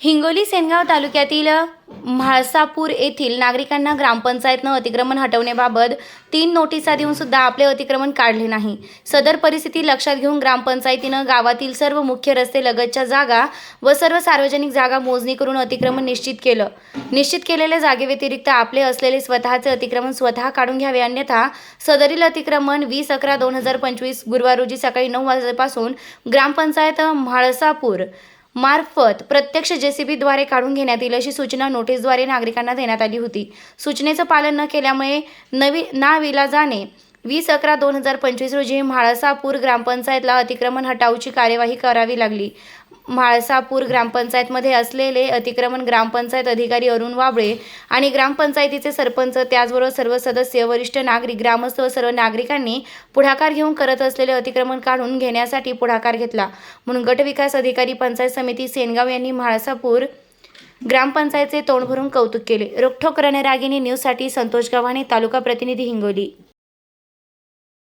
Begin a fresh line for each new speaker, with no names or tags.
हिंगोली सेनगाव तालुक्यातील म्हाळसापूर येथील नागरिकांना ग्रामपंचायतनं अतिक्रमण हटवण्याबाबत तीन नोटिसा देऊन सुद्धा आपले अतिक्रमण काढले नाही. सदर परिस्थिती लक्षात घेऊन ग्रामपंचायतीनं गावातील सर्व मुख्य रस्ते लगतच्या जागा व सर्व सार्वजनिक जागा मोजणी करून अतिक्रमण निश्चित केलं. निश्चित केलेल्या जागेव्यतिरिक्त आपले असलेले स्वतःचे अतिक्रमण स्वतः काढून घ्यावे अन्यथा सदरील अतिक्रमण वीस अकरा दोन हजार पंचवीस गुरुवार रोजी सकाळी नऊ वाजेपासून ग्रामपंचायत म्हाळसापूर मार्फत प्रत्यक्ष जेसीबीद्वारे काढून घेण्यात येईल अशी सूचना नोटीसद्वारे नागरिकांना देण्यात आली होती. सूचनेचं पालन न केल्यामुळे नवी नाविलाजाने वीस अकरा दोन हजार पंचवीस रोजी म्हाळसापूर ग्रामपंचायतला अतिक्रमण हटावची कार्यवाही करावी लागली. म्हाळसापूर ग्रामपंचायतमध्ये असलेले अतिक्रमण ग्रामपंचायत अधिकारी अरुण वाबळे आणि ग्रामपंचायतीचे सरपंच त्याचबरोबर सर्व सदस्य वरिष्ठ नागरिक ग्रामस्थ व सर्व नागरिकांनी पुढाकार घेऊन करत असलेले अतिक्रमण काढून घेण्यासाठी पुढाकार घेतला. म्हणून गटविकास अधिकारी पंचायत समिती सेनगाव यांनी म्हाळसापूर ग्रामपंचायतचे तोंड भरून कौतुक केले. रोखोक रणरागिनी न्यूजसाठी संतोष गव्हाणे तालुका प्रतिनिधी हिंगोली.